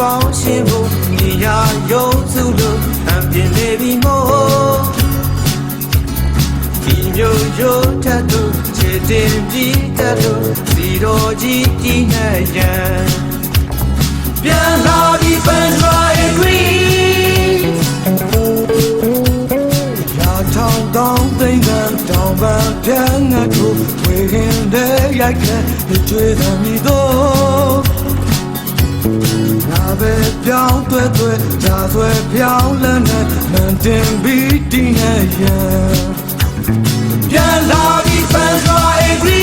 ပေါင်းရှင်ဖို့နေရာယုံစုလို့အပြင်းနေပြီမို့ဒီမျိုးရိုးထတ်တို့ချစ်တင်ပြီးတတ်တို့စီတော်ကြီးတည်နေရန်ပြန်လာပြီးပန်ဒရာအဂရီရာထောင်းတောင်းသိမ့်ကတောင်းပန်ပြန်ငါတို့ဝေခင်တဲ့ရိုက်ခဲတွေ့သမီးတို့ င်းသွဲသွဲဂျာဆွဲပြောင်းလဲနဲ့မန်တင်ပြီးတင်းရဲ့ရန်ပြန်လာပြီးပန်းစွာအဂရီ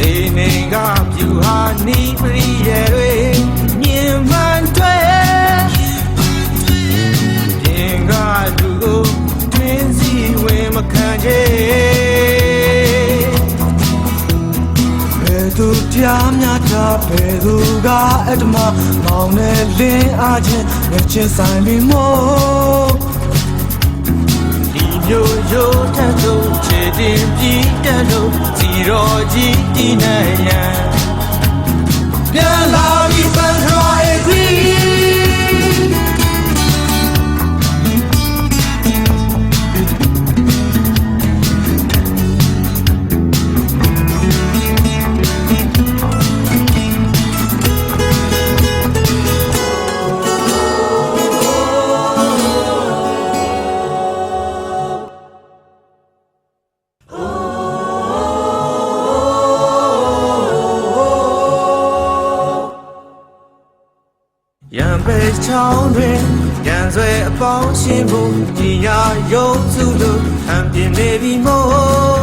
အိနေကပြူဟာနီးပရိရဲ့တွေ ဘယ်သူကြားများတာဘယ်သူကအတ္တမမောင်နဲ့လင်းအားချင်းလက်ချင်းဆိုင်ပြီးမို့ဒီမျိုးရိုးထက်ဆုံးခြေတင်ပြီးတက်လို့စီတော်ကြီးတည်နေရန်ပြန်လာပြီးပန်ခ ရိုအဂရီရံပေချောင်းတွင်ရံဆွဲအပေါင်းရှင်ဖို့ဒီညာရုပ်စုလို့အံပြင်းနေပြီမို့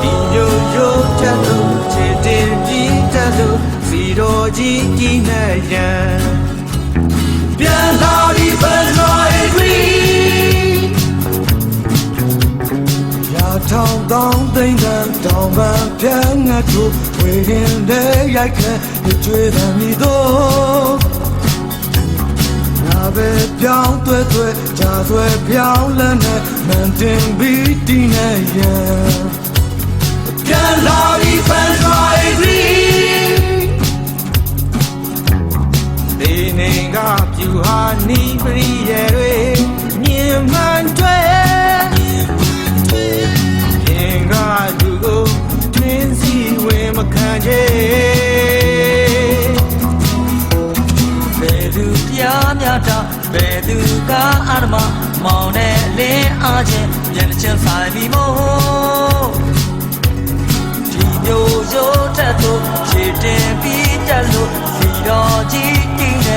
ဒီရိုးရိုးတတ်လို့ချစ်တင်ပြီးတတ်လို့စီတော်ကြီးကြီးနဲ့ရံပြန်လာပြီးပန်း ပန်ပြန်ငါတို့ဝေရင်တဲ့ရိုက်ခဲ့ကြွေးတယ်မိတော့ငါပဲပြောင်းသွဲသွဲဂျာဆွဲပြောင်းလဲနဲ့မန်တင်ပြီးတင်းနေရန်ပြန်လာပြီးပန်းစွာ မခံချေဘယ်သူပြားများတာဘယ်သူကအာမမောင်နဲ့လင်းအားချင်းပြန်ချင်းဆိုင်ပြီးမို့ဒီမျိုးရိုးတဲ့သူခြေတင်ပြီးတက်လို့စီတော်ကြီးတင်း